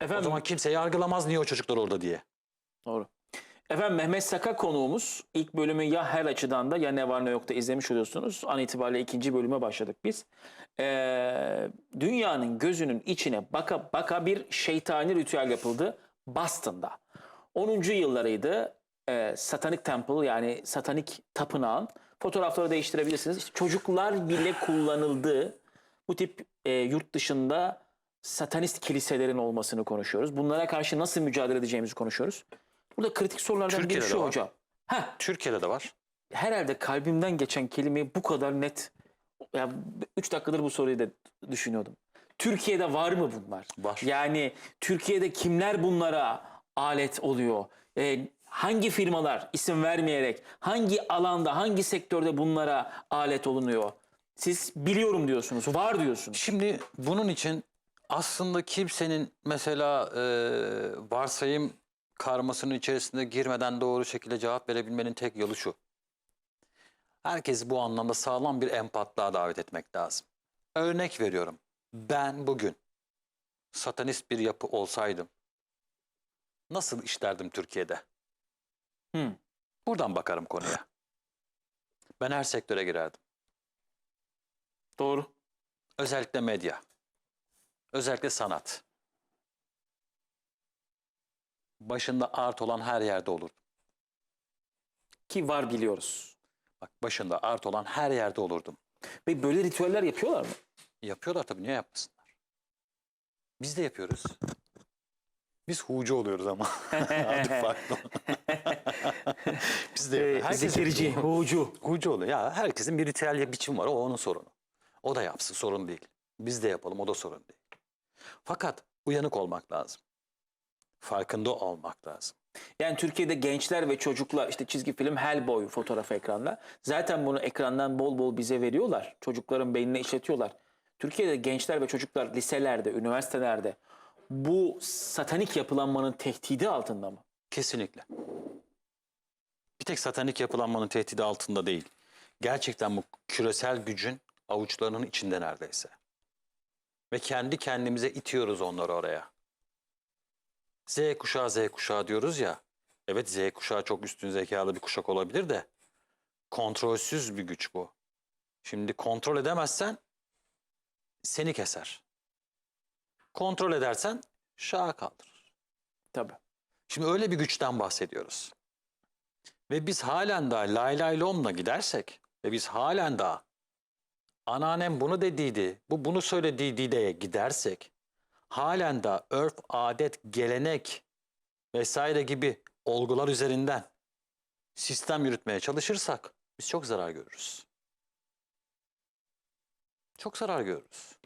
Efendim, O zaman kimse yargılamaz niye o çocuklar orada diye. Doğru. Efendim Mehmet Saka konuğumuz. İlk bölümü ya her açıdan da ya ne var ne yok da izlemiş oluyorsunuz. An itibariyle ikinci bölüme başladık biz. Ee, dünyanın gözünün içine baka baka bir şeytani ritüel yapıldı Boston'da. 10. yıllarıydı. Ee, Satanik Temple yani Satanik Tapınağın. Fotoğrafları değiştirebilirsiniz. İşte çocuklar bile kullanıldığı bu tip e, yurt dışında satanist kiliselerin olmasını konuşuyoruz. Bunlara karşı nasıl mücadele edeceğimizi konuşuyoruz. Burada kritik sorulardan biri Türkiye'de şu de var. hocam. Heh, Türkiye'de de var. herhalde kalbimden geçen kelimeyi bu kadar net. Ya 3 dakikadır bu soruyu da düşünüyordum. Türkiye'de var mı bunlar? Var. Yani Türkiye'de kimler bunlara alet oluyor? Ee, hangi firmalar isim vermeyerek hangi alanda hangi sektörde bunlara alet olunuyor? Siz biliyorum diyorsunuz, var diyorsunuz. Şimdi bunun için aslında kimsenin mesela e, varsayım karmasının içerisinde girmeden doğru şekilde cevap verebilmenin tek yolu şu. Herkes bu anlamda sağlam bir empatlığa davet etmek lazım. Örnek veriyorum. Ben bugün satanist bir yapı olsaydım nasıl işlerdim Türkiye'de? Hı. Buradan bakarım konuya. Ben her sektöre girerdim. Doğru. Özellikle medya. Özellikle sanat. Başında art olan her yerde olurdum. Ki var biliyoruz. Bak başında art olan her yerde olurdum. Ve böyle ritüeller yapıyorlar mı? Yapıyorlar tabii niye yapmasınlar? Biz de yapıyoruz. Biz hucu oluyoruz ama. Adı farklı. Biz de yapıyoruz. Ee, Herkes Zekerici, hucu. Hucu oluyor. Ya herkesin bir ritüel biçim var. O onun sorunu. O da yapsın sorun değil. Biz de yapalım o da sorun değil. Fakat uyanık olmak lazım. Farkında olmak lazım. Yani Türkiye'de gençler ve çocuklar işte çizgi film Hellboy fotoğrafı ekranda. Zaten bunu ekrandan bol bol bize veriyorlar. Çocukların beynine işletiyorlar. Türkiye'de gençler ve çocuklar liselerde, üniversitelerde bu satanik yapılanmanın tehdidi altında mı? Kesinlikle. Bir tek satanik yapılanmanın tehdidi altında değil. Gerçekten bu küresel gücün avuçlarının içinde neredeyse. Ve kendi kendimize itiyoruz onları oraya. Z kuşağı Z kuşağı diyoruz ya. Evet Z kuşağı çok üstün zekalı bir kuşak olabilir de kontrolsüz bir güç bu. Şimdi kontrol edemezsen seni keser. Kontrol edersen şaha kaldırır. Tabii. Şimdi öyle bir güçten bahsediyoruz. Ve biz halen daha lay lay lomla gidersek ve biz halen daha anneannem bunu dediydi, bu bunu söylediydi diye gidersek halen daha örf, adet, gelenek vesaire gibi olgular üzerinden sistem yürütmeye çalışırsak biz çok zarar görürüz. Çok zarar görürüz.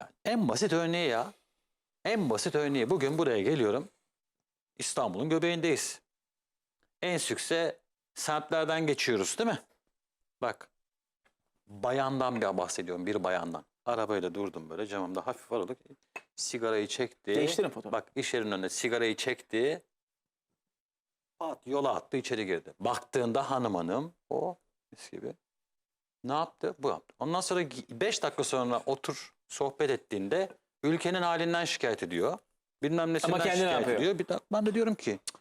Yani en basit örneği ya. En basit örneği bugün buraya geliyorum. İstanbul'un göbeğindeyiz. En sükse semtlerden geçiyoruz değil mi? Bak bayandan bir bahsediyorum bir bayandan. Arabayla durdum böyle camımda hafif aralık. Sigarayı çekti. Değiştirin fotoğrafı. Bak iş yerinin önünde sigarayı çekti. At, yola attı içeri girdi. Baktığında hanım hanım o mis gibi. Ne yaptı? Bu yaptı. Ondan sonra 5 dakika sonra otur sohbet ettiğinde ülkenin halinden şikayet ediyor. Bilmem nesinden Ama kendi ne şikayet yapıyor? ediyor. Bir ben de diyorum ki "Cık,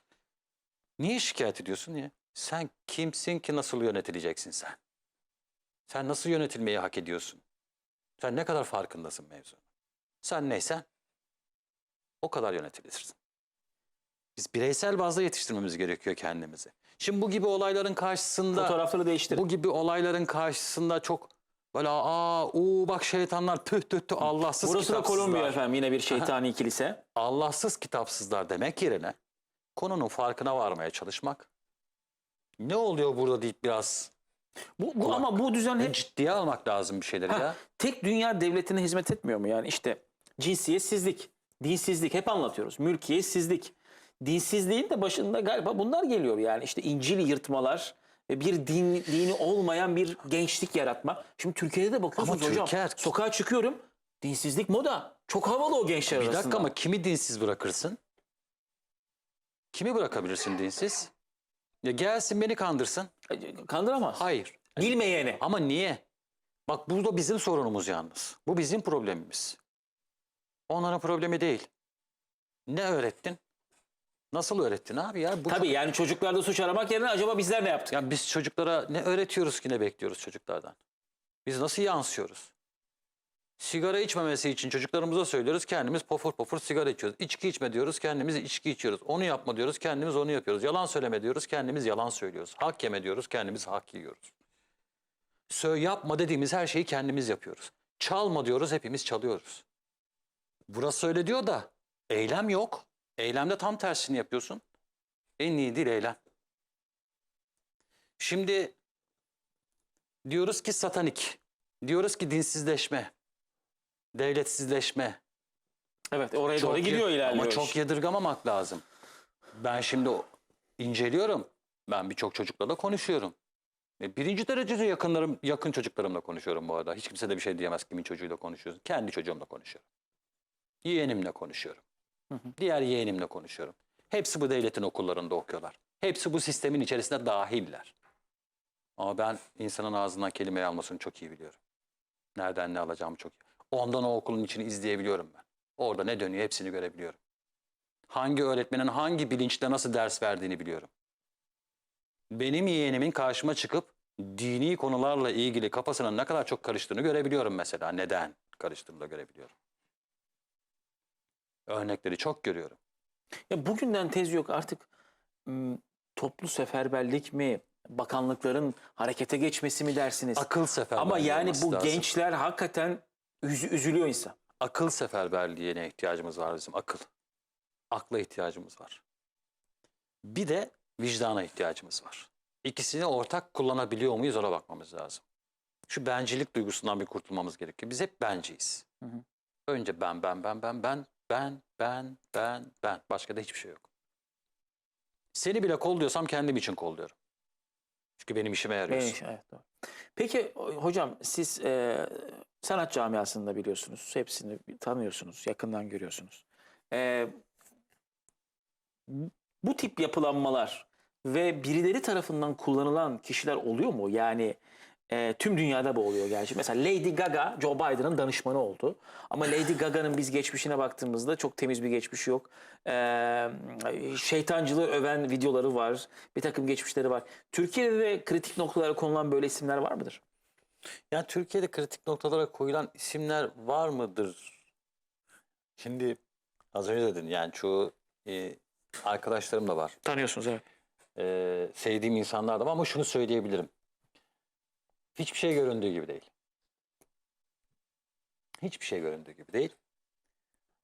niye şikayet ediyorsun niye? Sen kimsin ki nasıl yönetileceksin sen? Sen nasıl yönetilmeyi hak ediyorsun? Sen ne kadar farkındasın mevzunun? Sen neysen o kadar yönetilirsin. Biz bireysel bazda yetiştirmemiz gerekiyor kendimizi. Şimdi bu gibi olayların karşısında Fotoğrafları değiştirin. bu gibi olayların karşısında çok böyle aa uu bak şeytanlar tüh tüh tüh Allahsız Burası da kitapsızlar. Kolombiya efendim yine bir şeytani kilise. Allahsız kitapsızlar demek yerine konunun farkına varmaya çalışmak. Ne oluyor burada deyip biraz Bu, bu Kulak. ama bu düzen hep ciddiye almak lazım bir şeyleri Ha, ya. tek dünya devletine hizmet etmiyor mu? Yani işte cinsiyetsizlik, dinsizlik hep anlatıyoruz. Mülkiyetsizlik. Dinsizliğin de başında galiba bunlar geliyor yani. işte İncil yırtmalar ve bir din, dini olmayan bir gençlik yaratma. Şimdi Türkiye'de de bakıyorsunuz Ama hocam. Türkiye- Sokağa çıkıyorum. Dinsizlik moda. Çok havalı o gençler Bir arasında. dakika ama kimi dinsiz bırakırsın? Kimi bırakabilirsin dinsiz? Ya gelsin beni kandırsın. Kandıramaz. Hayır. Bilmeyeni. Ama niye? Bak bu da bizim sorunumuz yalnız. Bu bizim problemimiz. Onların problemi değil. Ne öğrettin? Nasıl öğrettin abi ya? Bu Tabii yani çocuklarda suç aramak yerine acaba bizler ne yaptık? Ya biz çocuklara ne öğretiyoruz ki ne bekliyoruz çocuklardan? Biz nasıl yansıyoruz? Sigara içmemesi için çocuklarımıza söylüyoruz kendimiz pofur pofur sigara içiyoruz. İçki içme diyoruz kendimiz içki içiyoruz. Onu yapma diyoruz kendimiz onu yapıyoruz. Yalan söyleme diyoruz kendimiz yalan söylüyoruz. Hak yeme diyoruz kendimiz hak yiyoruz. Sö yapma dediğimiz her şeyi kendimiz yapıyoruz. Çalma diyoruz hepimiz çalıyoruz. Burası öyle diyor da eylem yok. Eylemde tam tersini yapıyorsun. En iyi değil eylem. Şimdi diyoruz ki satanik, diyoruz ki dinsizleşme, devletsizleşme. Evet oraya Çok doğru gidiyor ilerliyor. Ama çok yadırgamamak lazım. Ben şimdi inceliyorum. Ben birçok çocukla da konuşuyorum. E, Birinci derecede yakınlarım, yakın çocuklarımla konuşuyorum bu arada. Hiç kimse de bir şey diyemez kimin çocuğuyla konuşuyorsun. Kendi çocuğumla konuşuyorum. Yeğenimle konuşuyorum. Diğer yeğenimle konuşuyorum. Hepsi bu devletin okullarında okuyorlar. Hepsi bu sistemin içerisinde dahiller. Ama ben insanın ağzından kelimeyi almasını çok iyi biliyorum. Nereden ne alacağımı çok iyi. Ondan o okulun içini izleyebiliyorum ben. Orada ne dönüyor hepsini görebiliyorum. Hangi öğretmenin hangi bilinçle nasıl ders verdiğini biliyorum. Benim yeğenimin karşıma çıkıp dini konularla ilgili kafasının ne kadar çok karıştığını görebiliyorum mesela. Neden karıştığını da görebiliyorum. Örnekleri çok görüyorum. Ya bugünden tez yok artık toplu seferberlik mi, bakanlıkların harekete geçmesi mi dersiniz? Akıl seferberliği Ama yani bu lazım. gençler hakikaten üz- üzülüyor insan. akıl seferberliğine ihtiyacımız var bizim akıl. Akla ihtiyacımız var. Bir de vicdana ihtiyacımız var. İkisini ortak kullanabiliyor muyuz ona bakmamız lazım. Şu bencillik duygusundan bir kurtulmamız gerekiyor. Biz hep benciyiz. Hı hı. Önce ben, ben, ben, ben, ben, ben, ben, ben, ben. Başka da hiçbir şey yok. Seni bile kolluyorsam kendim için kolluyorum. Çünkü benim işime yarıyorsun. Evet, evet, doğru. Peki hocam siz e, sanat camiasında biliyorsunuz. Hepsini tanıyorsunuz, yakından görüyorsunuz. E, bu tip yapılanmalar ve birileri tarafından kullanılan kişiler oluyor mu? Yani e, tüm dünyada bu oluyor gerçi. Mesela Lady Gaga Joe Biden'ın danışmanı oldu. Ama Lady Gaga'nın biz geçmişine baktığımızda çok temiz bir geçmişi yok. E, şeytancılığı öven videoları var. Bir takım geçmişleri var. Türkiye'de de kritik noktalara konulan böyle isimler var mıdır? Yani Türkiye'de kritik noktalara koyulan isimler var mıdır? Şimdi az önce dedin yani çoğu e, arkadaşlarım da var. Tanıyorsunuz evet. E, sevdiğim insanlar da var ama şunu söyleyebilirim. Hiçbir şey göründüğü gibi değil. Hiçbir şey göründüğü gibi değil.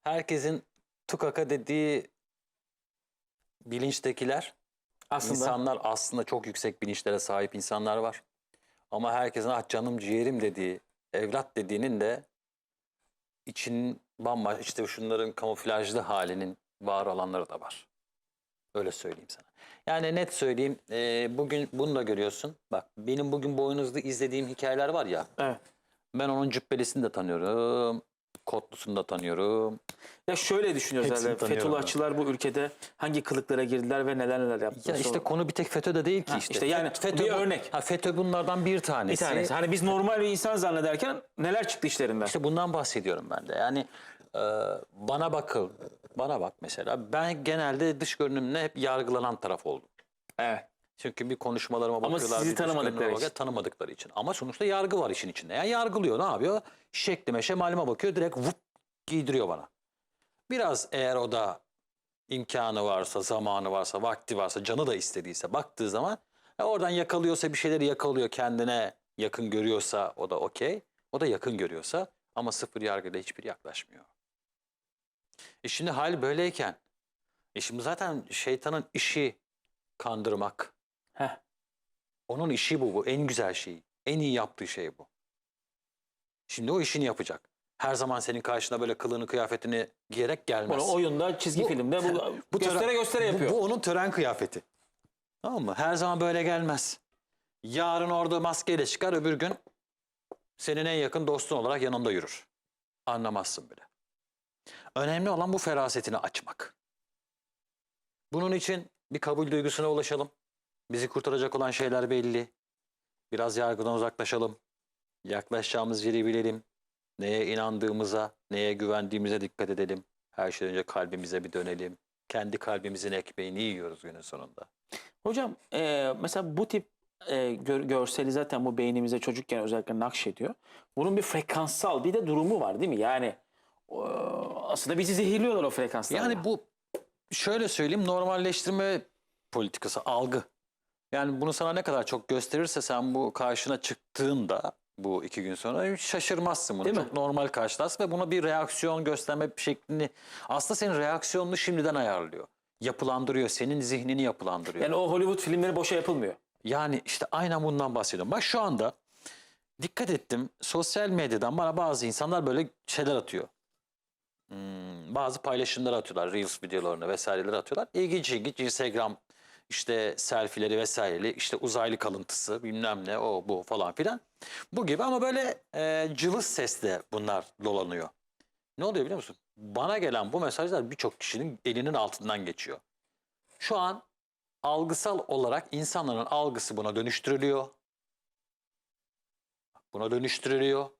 Herkesin tukaka dediği bilinçtekiler Aslında İnsanlar aslında çok yüksek bilinçlere sahip insanlar var. Ama herkesin ah canım ciğerim dediği, evlat dediğinin de için bambaşka işte şunların kamuflajlı halinin var olanları da var. Öyle söyleyeyim sana. Yani net söyleyeyim e, bugün bunu da görüyorsun. Bak benim bugün boynuzlu izlediğim hikayeler var ya. evet. Ben onun cübbelesini de tanıyorum. Kotlusunu da tanıyorum. Ya şöyle düşünüyoruz Hepsini herhalde. tanıyorum Fethullahçılar bu ülkede hangi kılıklara girdiler ve neler neler yaptılar. Ya işte Sonra- konu bir tek FETÖ'de değil ki Ha, işte. işte yani bir bu- örnek. Ha, FETÖ bunlardan bir bir tanesi. tanesi. Hani biz normal bir insan zannederken neler çıktı işlerinden. İşte bundan bahsediyorum ben de. Yani e, bana bakıl, bana bak mesela. Ben genelde dış görünümle hep yargılanan taraf oldum. Evet. Çünkü bir konuşmalarıma bakıyorlar. sizi bir dış tanımadıkları görünüme için. Tanımadıkları için. Ama sonuçta yargı var işin içinde. Yani yargılıyor ne yapıyor? Şeklime şemalime bakıyor direkt vup giydiriyor bana. Biraz eğer o da imkanı varsa, zamanı varsa, vakti varsa, canı da istediyse baktığı zaman ya oradan yakalıyorsa bir şeyleri yakalıyor kendine yakın görüyorsa o da okey. O da yakın görüyorsa ama sıfır yargıyla hiçbir yaklaşmıyor. E şimdi hal böyleyken e şimdi zaten şeytanın işi kandırmak. Heh. Onun işi bu, bu en güzel şey. En iyi yaptığı şey bu. Şimdi o işini yapacak. Her zaman senin karşına böyle kılığını kıyafetini giyerek gelmez. Bunu oyunda, çizgi Bu- filmde bu, Bu tören- göstere göstere bu- yapıyor. Bu, onun tören kıyafeti. Tamam mı? Her zaman böyle gelmez. Yarın orada maskeyle çıkar, öbür gün senin en yakın dostun olarak yanında yürür. Anlamazsın bile. Önemli olan bu ferasetini açmak. Bunun için bir kabul duygusuna ulaşalım. Bizi kurtaracak olan şeyler belli. Biraz yargıdan uzaklaşalım. Yaklaşacağımız yeri bilelim. Neye inandığımıza, neye güvendiğimize dikkat edelim. Her şeyden önce kalbimize bir dönelim. Kendi kalbimizin ekmeğini yiyoruz günün sonunda. Hocam e, mesela bu tip e, gör- görseli zaten bu beynimize çocukken özellikle nakşediyor. Bunun bir frekanssal bir de durumu var değil mi? Yani aslında bizi zehirliyorlar o frekanslarla. Yani bu şöyle söyleyeyim normalleştirme politikası, algı. Yani bunu sana ne kadar çok gösterirse sen bu karşına çıktığında bu iki gün sonra şaşırmazsın bunu. Değil mi? çok normal karşılarsın ve buna bir reaksiyon gösterme şeklini aslında senin reaksiyonunu şimdiden ayarlıyor. Yapılandırıyor, senin zihnini yapılandırıyor. Yani o Hollywood filmleri boşa yapılmıyor. Yani işte aynen bundan bahsediyorum. Bak şu anda dikkat ettim sosyal medyadan bana bazı insanlar böyle şeyler atıyor. Hmm, bazı paylaşımlar atıyorlar. Reels videolarını vesaireler atıyorlar. İlginç ilginç Instagram işte selfie'leri vesaireleri işte uzaylı kalıntısı bilmem ne o bu falan filan. Bu gibi ama böyle e, cılız sesle bunlar dolanıyor. Ne oluyor biliyor musun? Bana gelen bu mesajlar birçok kişinin elinin altından geçiyor. Şu an algısal olarak insanların algısı buna dönüştürülüyor. Buna dönüştürülüyor.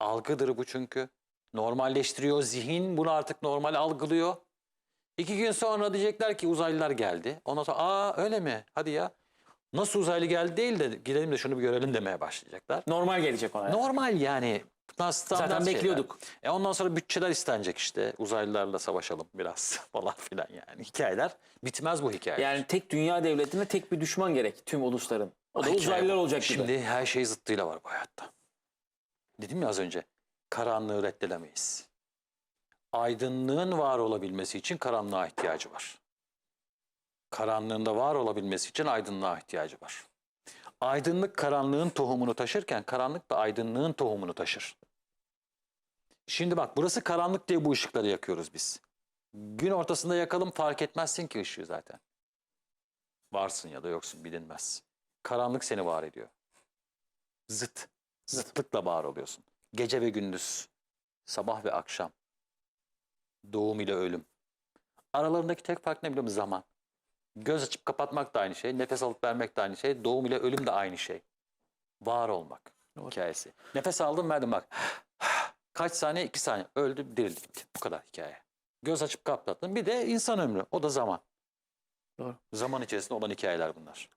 Algıdır bu çünkü. Normalleştiriyor. Zihin bunu artık normal algılıyor. İki gün sonra diyecekler ki uzaylılar geldi. Ondan sonra aa öyle mi? Hadi ya. Nasıl uzaylı geldi değil de gidelim de şunu bir görelim demeye başlayacaklar. Normal gelecek ona. Normal yani. Bunlar standart Zaten şeyler. bekliyorduk. E ondan sonra bütçeler istenecek işte. Uzaylılarla savaşalım biraz falan filan yani. Hikayeler bitmez bu hikaye. Yani tek dünya devletine tek bir düşman gerek tüm ulusların. O da uzaylılar olacak gibi. Şimdi her şey zıttıyla var bu hayatta. Dedim ya az önce. Karanlığı reddedemeyiz. Aydınlığın var olabilmesi için karanlığa ihtiyacı var. Karanlığında var olabilmesi için aydınlığa ihtiyacı var. Aydınlık karanlığın tohumunu taşırken karanlık da aydınlığın tohumunu taşır. Şimdi bak burası karanlık diye bu ışıkları yakıyoruz biz. Gün ortasında yakalım fark etmezsin ki ışığı zaten. Varsın ya da yoksun bilinmez. Karanlık seni var ediyor. Zıt. Zıtlıkla var oluyorsun. Gece ve gündüz. Sabah ve akşam. Doğum ile ölüm. Aralarındaki tek fark ne biliyor musun? Zaman. Göz açıp kapatmak da aynı şey. Nefes alıp vermek de aynı şey. Doğum ile ölüm de aynı şey. Var olmak Doğru. hikayesi. Nefes aldım verdim bak. Kaç saniye? iki saniye. Öldü dirildi. Bu kadar hikaye. Göz açıp kapattın. Bir de insan ömrü. O da zaman. Doğru. Zaman içerisinde olan hikayeler bunlar.